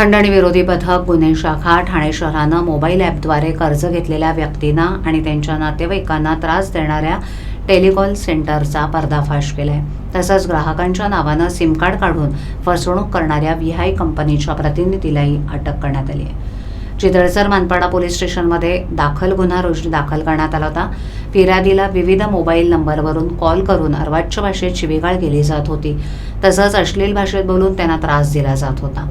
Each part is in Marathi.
खंडणी विरोधी पथक गुन्हे शाखा ठाणे शहरानं मोबाईल ॲपद्वारे कर्ज घेतलेल्या व्यक्तींना आणि त्यांच्या नातेवाईकांना त्रास देणाऱ्या टेलिकॉल सेंटरचा पर्दाफाश केला आहे तसंच ग्राहकांच्या नावानं सिम कार्ड काढून फसवणूक करणाऱ्या व्हीआय कंपनीच्या प्रतिनिधीलाही अटक करण्यात आली आहे. चितळसर मानपाडा पोलीस स्टेशनमध्ये दाखल गुन्हा रोजी दाखल करण्यात आला होता. फिर्यादीला विविध मोबाईल नंबरवरून कॉल करून अर्वाच्य भाषेत शिवीगाळ केली जात होती. तसंच अश्लील भाषेत बोलून त्यांना त्रास दिला जात होता.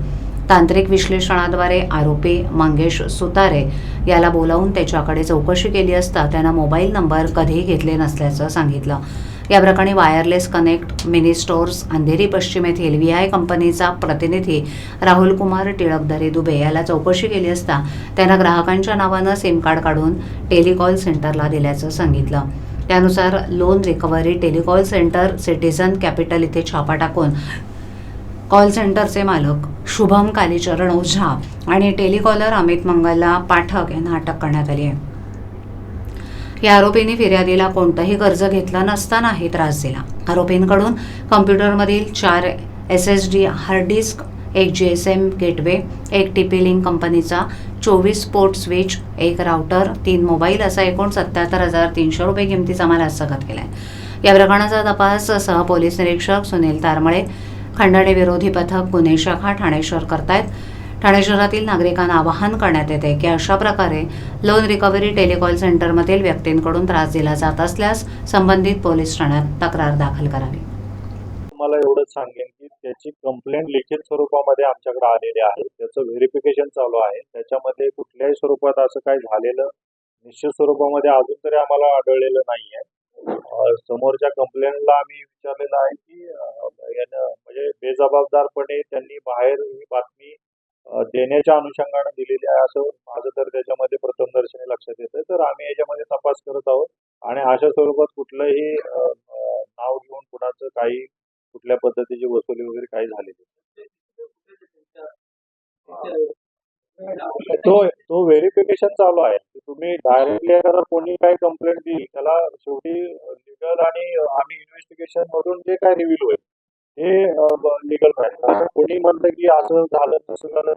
तांत्रिक विश्लेषणाद्वारे आरोपी मंगेश सुतारे याला बोलावून त्याच्याकडे चौकशी केली असता त्यानं मोबाईल नंबर कधीही घेतले नसल्याचं सांगितलं. या प्रकरणी wireless connect mini stores Andheri पश्चिम येथील व्ही आय कंपनीचा प्रतिनिधी राहुल कुमार टिळकदरे दुबे याला चौकशी केली असता त्यानं ग्राहकांच्या नावानं सिम कार्ड काढून टेलिकॉल सेंटरला दिल्याचं सांगितलं. त्यानुसार loan recovery telecall centre citizen capital इथे छापा टाकून कॉल सेंटरचे मालक शुभम कालीचरण ओझा आणि टेलिकॉलर अमित मंगला पाठक यांना अटक करण्यात आली आहे. या आरोपींनी फिर्यादीला कोणतंही कर्ज घेतलं नसतानाही त्रास दिला. आरोपींकडून कम्प्युटरमधील चार S S D hard disk एक जी एस एम गेटवे एक टीपी लिंक कंपनीचा चोवीस पोर्ट स्विच एक राउटर तीन मोबाईल असा एकूण सत्याहत्तर हजार तीनशे रुपये किमतीचा माल हस्तगत केला आहे या प्रकरणाचा तपास सहपोलीस निरीक्षक सुनील तारमळे खंडणी विरोधी पथक गुन्हे शाखा ठाणे शहर करतायत. ठाणे शहरातील नागरिकांना आवाहन करण्यात येते की अशा प्रकारे लोन रिकव्हरी टेलिकॉल सेंटरमधील व्यक्तींकडून त्रास दिला जात असल्यास संबंधित पोलीस ठाण्यात तक्रार दाखल करावी. तुम्हाला एवढंच सांगेन की त्याची कंप्लेंट लिखित स्वरूपामध्ये आमच्याकडे आलेली आहे. त्याचं व्हेरिफिकेशन चालू आहे. त्याच्यामध्ये कुठल्याही स्वरूपात असं काही झालेलं निश्चित स्वरूपामध्ये अजून तरी आम्हाला आढळलेलं नाही आहे समोरच्या कंप्लेंटला आम्ही विचारलेलं आहे की यानं म्हणजे बेजबाबदारपणे त्यांनी बाहेर ही बातमी देण्याच्या अनुषंगाने दिलेली आहे असं माझं तर त्याच्यामध्ये प्रथमदर्शनी लक्षात येतं तर आम्ही याच्यामध्ये तपास करत आहोत. आणि अशा स्वरूपात कुठलंही नाव घेऊन कुणाचं काही कुठल्या पद्धतीची वसुली वगैरे काही झालेली. तो तो व्हेरिफिकेशन चालू आहे. तुम्ही डायरेक्टली एखादा कोणी काही कंप्लेंट दिली त्याला शेवटी लिगल आणि आम्ही इन्व्हेस्टिगेशन मधून जे काय रिव्हील होईल हे लिगल राहील. कोणी म्हणतं की असं झालं तसं झालं